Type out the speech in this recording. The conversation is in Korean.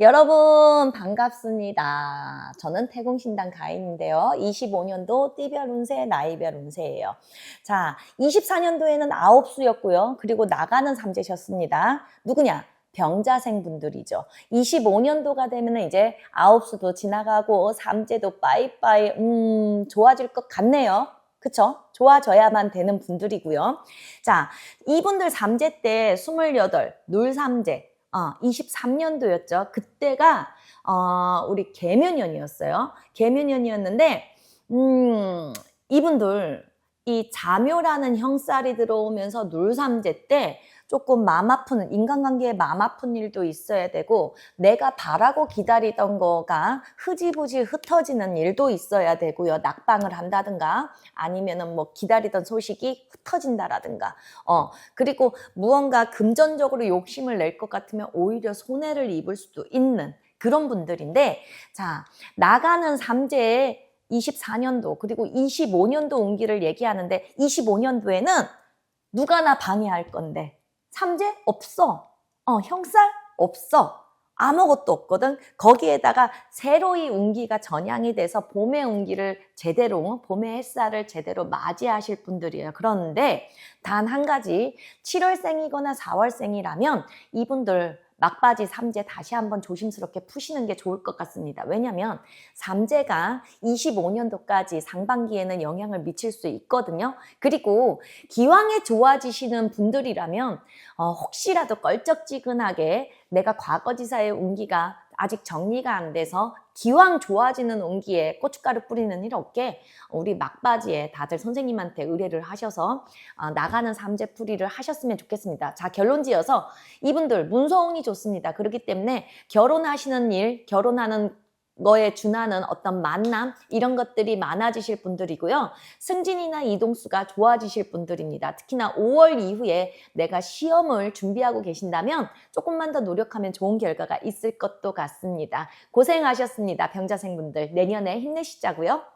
여러분 반갑습니다. 저는 태공신당 가인인데요. 25년도 띠별 운세, 나이별 운세예요. 자, 24년도에는 아홉 수였고요. 그리고 나가는 삼재셨습니다. 누구냐? 병자생 분들이죠. 25년도가 되면 이제 아홉 수도 지나가고 삼재도 빠이빠이 음 좋아질 것 같네요. 그쵸? 좋아져야만 되는 분들이고요. 자, 이분들 삼재 때 28, 놀삼재, 어, 23년도였죠. 그때가 어, 우리 개묘년이었어요. 개묘년이었는데 음, 이분들 이 자묘라는 형살이 들어오면서 놀삼재 때 조금 마음 아픈 인간관계에 마음 아픈 일도 있어야 되고 내가 바라고 기다리던 거가 흐지부지 흩어지는 일도 있어야 되고요. 낙방을 한다든가 아니면은 뭐 기다리던 소식이 흩어진다라든가 어 그리고 무언가 금전적으로 욕심을 낼 것 같으면 오히려 손해를 입을 수도 있는 그런 분들인데 자 나가는 삼재의 24년도 그리고 25년도 운기를 얘기하는데 25년도에는 누가 나 방해할 건데 삼재 없어. 어 형살 없어. 아무것도 없거든. 거기에다가 새로이 운기가 전향이 돼서 봄의 운기를 제대로 봄의 햇살을 제대로 맞이하실 분들이에요. 그런데 단 한 가지 7월생이거나 4월생이라면 이분들 막바지 삼재 다시 한번 조심스럽게 푸시는 게 좋을 것 같습니다. 왜냐하면 삼재가 25년도까지 상반기에는 영향을 미칠 수 있거든요. 그리고 기왕에 좋아지시는 분들이라면 어, 혹시라도 껄쩍지근하게 내가 과거지사의 운기가 아직 정리가 안 돼서 기왕 좋아지는 운기에 고춧가루 뿌리는 일 없게 우리 막바지에 다들 선생님한테 의뢰를 하셔서 어, 나가는 삼재풀이를 하셨으면 좋겠습니다. 자 결론 지어서 이분들 문서운이 좋습니다. 그렇기 때문에 결혼하시는 일, 결혼하는 거에 준하는 어떤 만남 이런 것들이 많아지실 분들이고요. 승진이나 이동수가 좋아지실 분들입니다. 특히나 5월 이후에 내가 시험을 준비하고 계신다면 조금만 더 노력하면 좋은 결과가 있을 것도 같습니다. 고생하셨습니다. 병자생분들 내년에 힘내시자고요.